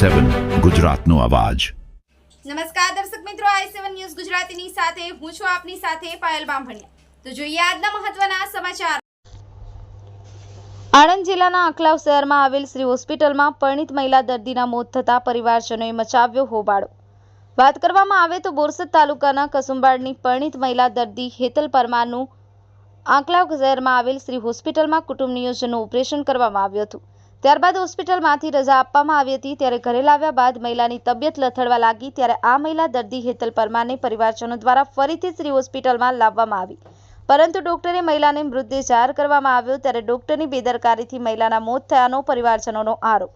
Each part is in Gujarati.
સેવન ગુજરાતનો અવાજ. નમસ્કાર દર્શક મિત્રો, આઈ સેવન ન્યૂઝ ગુજરાતીની સાથે હું છું આપની સાથે પાયલ બામભણિયા. તો જોઈએ આજના મહત્વના સમાચાર. આણંદ જિલ્લાના આંકલાવ શહેરમાં આવેલ શ્રી હોસ્પિટલમાં પરિણિત મહિલા દર્દીના મોત થતાં પરિવારજનોએ મચાવ્યો હોબાળો. વાત કરવામાં આવે તો બોરસદ તાલુકાના કસુંબાડની પરિણિત મહિલા દર્દી હેતલ પરમારનું આંકલાવ શહેરમાં આવેલ શ્રી હોસ્પિટલમાં કુટુંબ નિયોજનનું ઓપરેશન કરવામાં આવ્યું હતું. ત્યારબાદ હોસ્પિટલમાંથી રજા આપવામાં આવી હતી. ત્યારે ઘરે લાવ્યા બાદ મહિલાની તબિયત લથડવા લાગી. ત્યારે આ મહિલા દર્દી હેતલ પરમારને પરિવારજનો દ્વારા ફરીથી શ્રી હોસ્પિટલમાં લાવવામાં આવી. પરંતુ ડોક્ટરે મહિલાને મૃતદેહ જાહેર કરવામાં આવ્યો ત્યારે ડોક્ટરની બેદરકારીથી મહિલાના મોત થયાનો પરિવારજનોનો આરોપ.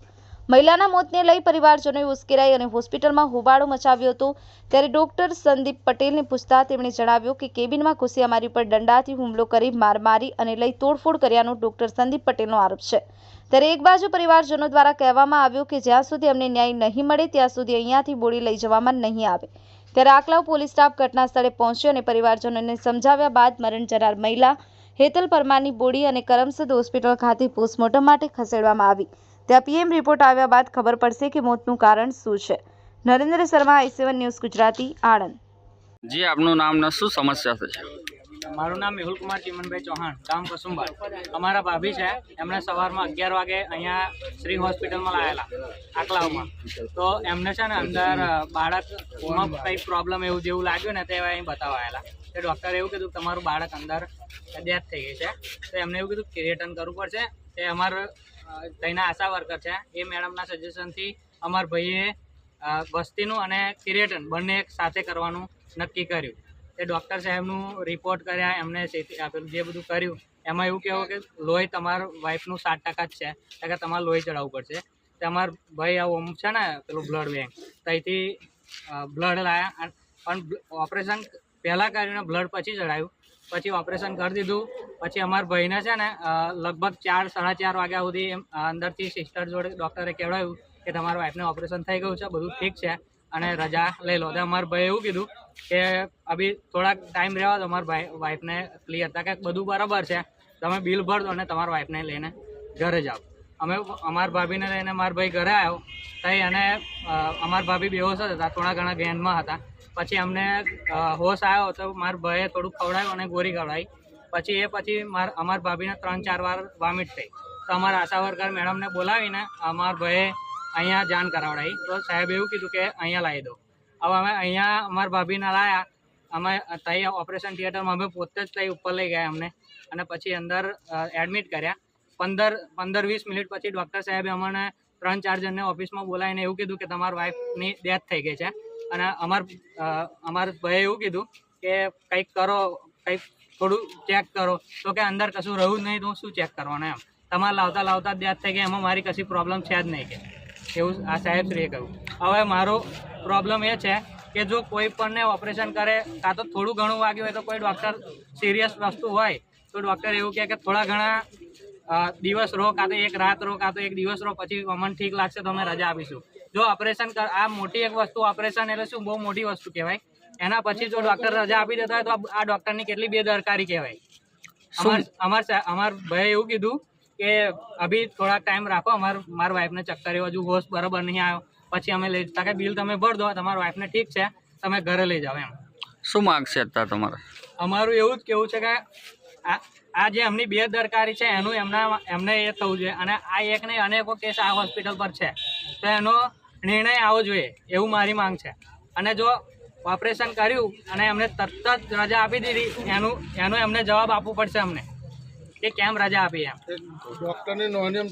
મહિલાના મોતને લઈ પરિવારજનોએ ઉશ્કેરાઈ અને હોસ્પિટલમાં હોબાળો મચાવ્યો હતો. ત્યારે ડોક્ટર સંદીપ પટેલને પૂછતા તેમણે જણાવ્યું કે કેબિનમાં ઘૂસી અમારી પર દંડાથી હુમલો કરી માર મારી અને લઈ તોડફોડ કર્યાનો ડોક્ટર સંદીપ પટેલનો આરોપ છે. ત્યારે એક બાજુ પરિવારજનો દ્વારા કહેવામાં આવ્યું કે જ્યાં સુધી અમને ન્યાય નહીં મળે, ત્યાં સુધી અહીંયાથી બોડી લઈ જવામાં નહીં આવે. ત્યારે આકલાવ પોલીસ સ્ટાફ ઘટના પહોંચ્યો અને પરિવારજનોને સમજાવ્યા બાદ મરણ જનાર મહિલા હેતલ પરમારની બોડી અને કરમસદ હોસ્પિટલ ખાતે પોસ્ટમોર્ટમ માટે ખસેડવામાં આવી. ત્યાં પીએમ રિપોર્ટ આવ્યા બાદ ખબર પડશે કે મોતનું કારણ શું છે. Narendra Sharma, I news Gujarati, Anand. જી, આપનું નામ ને શું? સમસ્યા છે. મારું નામ મેહુલ કુમાર ચિમનભાઈ ચૌહાણ, ગામ કસુંબા અમારા ભાભી છે, એમણે સવારમાં અગિયાર વાગે અહીંયા શ્રી હોસ્પિટલમાં લાવેલા આકલાવમાં તો એમને છે ને અંદર બાળકમાં કંઈક પ્રોબ્લેમ એવું જેવું લાગ્યું ને તે અહીં બતાવાયેલા તો ડૉક્ટરે એવું કીધું કે તમારું બાળક અંદર ડેથ થઈ ગઈ છે. તો એમને એવું કીધું ક્રિએટન કરવું પડશે. તે અમારા ત્યાંના આશા વર્કર છે. એ મેડમના સજેશનથી અમારા ભાઈએ વસ્તીનું અને કિરેટન બંને એક સાથે કરવાનું નક્કી કર્યું. તે ડૉક્ટર સાહેબનું રિપોર્ટ કર્યા, એમને આપેલું, જે બધું કર્યું. એમાં એવું કહેવું કે લોહી તમારા વાઈફનું સાત ટકા જ છે. કે તમારે લોહી ચડાવવું પડશે. તમાર ભાઈ આ ઓમ છે ને, પેલું બ્લડ બેંક ત્યાંથી બ્લડ લાવ્યા પણ ઓપરેશન પહેલાં કરીને બ્લડ પછી ચડાવ્યું પછી ઓપરેશન કરી દીધું. પછી અમારા ભાઈને છે ને લગભગ ચાર, સાડા ચાર વાગ્યા સુધી અંદરથી સિસ્ટર જોડે ડૉક્ટરે કહેવાયું કે તમારા વાઈફને ઓપરેશન થઈ ગયું છે, બધું ઠીક છે. અને રજા લઈ લો. તો અમારા ભાઈએ એવું કીધું કે અભી થોડાક ટાઈમ રહેવા દો, અમારા ભાઈ વાઈફને ક્લિયર હતા કે બધું બરાબર છે. તમે બિલ ભર અને તમારા વાઈફને લઈને ઘરે જાઓ. અમે અમારા ભાભીને લઈને મારા ભાઈ ઘરે આવ્યો. તઈ અને અમારા ભાભી બેહોશ જ હતા, થોડા ઘણા ગેનમાં હતા. પછી અમને હોશ આવ્યો તો મારા ભાઈએ થોડુંક ખવડાવ્યું અને ગોરી ખવડાવી પછી એ પછી માર, અમારા ભાભીને ત્રણ ચાર વાર વોમિટ થઈ. તો અમારા આશા વર્કર મેડમને બોલાવીને અમારા ભાઈએ અહીંયા જાણ કરાવડાવી તો સાહેબ એવું કીધું કે અહીંયા લાવી દો. હવે અમે અહીંયા અમારા ભાભીને લાવ્યા અમે ત્યાં ઓપરેશન થિયેટરમાં અમે પોતે જ ત્યાં ઉપર લઈ ગયા અમને. અને પછી અંદર એડમિટ કર્યા. પંદર પંદર, વીસ મિનિટ પછી ડૉક્ટર સાહેબે અમને ત્રણ, ચાર જણને ઓફિસમાં બોલાવીને એવું કીધું કે તમારી વાઈફની ડેથ થઈ ગઈ છે. અને અમાર અમારા ભાઈએ એવું કીધું કે કંઈક કરો, કંઈક થોડું ચેક કરો. તો કે અંદર કશું રહ્યું જ નહીં તો શું ચેક કરવાનું એમ. તમારે લાવતા લાવતા ડેથ થઈ ગઈ એમાં મારી કશી પ્રોબ્લેમ છે જ નહીં કે. એવું આ સાહેબશ્રીએ કહ્યું. હવે મારો પ્રોબ્લેમ એ છે કે જો કોઈ પણને ઓપરેશન કરે કાં તો થોડું ઘણું વાગ્યું હોય તો કોઈ ડૉક્ટર સિરિયસ વસ્તુ હોય તો ડૉક્ટર એવું કહે કે થોડા ઘણા દિવસ રહો કાં તો એક રાત રહો કાં તો એક દિવસ રહો પછી અમન ઠીક લાગશે તો અમે રજા આપીશું. જો ઓપરેશન કર આ મોટી એક વસ્તુ ઓપરેશન એટલે શું? બહુ મોટી વસ્તુ કહેવાય. એના પછી જો ડૉક્ટર રજા આપી દેતા હોય તો આ- ડૉક્ટરની કેટલી બેદરકારી કહેવાય. અમાર અમાર અમાર ભાઈએ એવું કીધું કે અભી થોડા ટાઈમ રાખો અમાર મારા વાઈફને ચક્કર એવો હજુ હોશ બરાબર નહીં આવ્યો. પછી અમે લઈ જતા. કે બિલ તમે ભર દો તમારા વાઈફને ઠીક છે તમે ઘરે લઈ જાઓ એમ. શું માગશે છે અત્યારે તમારે? અમારું એવું જ કેવું છે કે આ આ જે એમની બેદરકારી છે એનું એમના એમને એ થવું જોઈએ. અને આ એક નહીં અનેકો કેસ આ હોસ્પિટલ પર છે. તો એનો નિર્ણય આવવો જોઈએ એવું મારી માંગ છે. અને જો ઓપરેશન કર્યું અને એમને તરત જ રજા આપી દીધી એનું એનું એમને જવાબ આપવો પડશે અમને. કે કેમ રજા આપી એમ? ડોક્ટરની નોંધ એમ